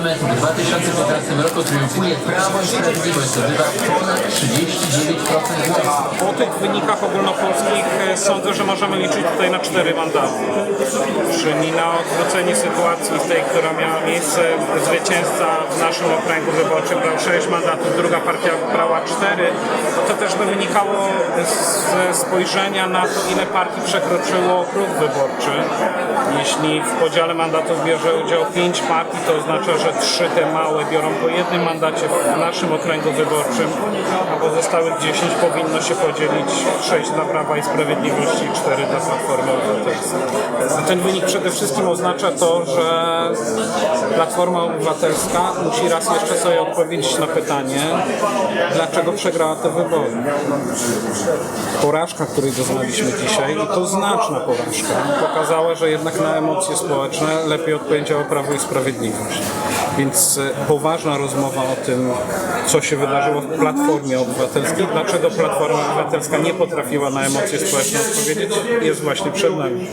parlamentu w 2015 roku triumfuje Prawo i Sprawiedliwość, zdobywa ponad 39% głosów. Po tych wynikach ogólnopolskich e, sądzę, że możemy liczyć tutaj na cztery mandaty. Czyli na odwrócenie sytuacji tej, która miała miejsce. Zwycięzca w naszym okręgu wyborczym brał 6 mandatów, druga partia brała 4. To też by wynikało ze spojrzenia na to, ile partii przekroczyło próg wyborczy. Jeśli w podziale mandatów bierze udział 5 partii, to oznacza, że 3 te małe biorą po jednym mandacie w naszym okręgu wyborczym, a pozostałych 10 powinno się podzielić 6 dla Prawa i Sprawiedliwości i 4 dla Platformy Obywatelskiej. Ten wynik przede wszystkim oznacza to, że Platforma Obywatelska musi raz jeszcze sobie odpowiedzieć na pytanie, dlaczego przegrała te wybory. Porażka, której doznaliśmy dzisiaj, i to znaczna porażka, pokazała, że jednak na emocje społeczne lepiej odpowiedziało Prawo i Sprawiedliwość. Więc e, poważna rozmowa o tym, co się wydarzyło w Platformie Obywatelskiej, dlaczego Platforma Obywatelska nie potrafiła na emocje społeczne odpowiedzieć, jest właśnie przed nami.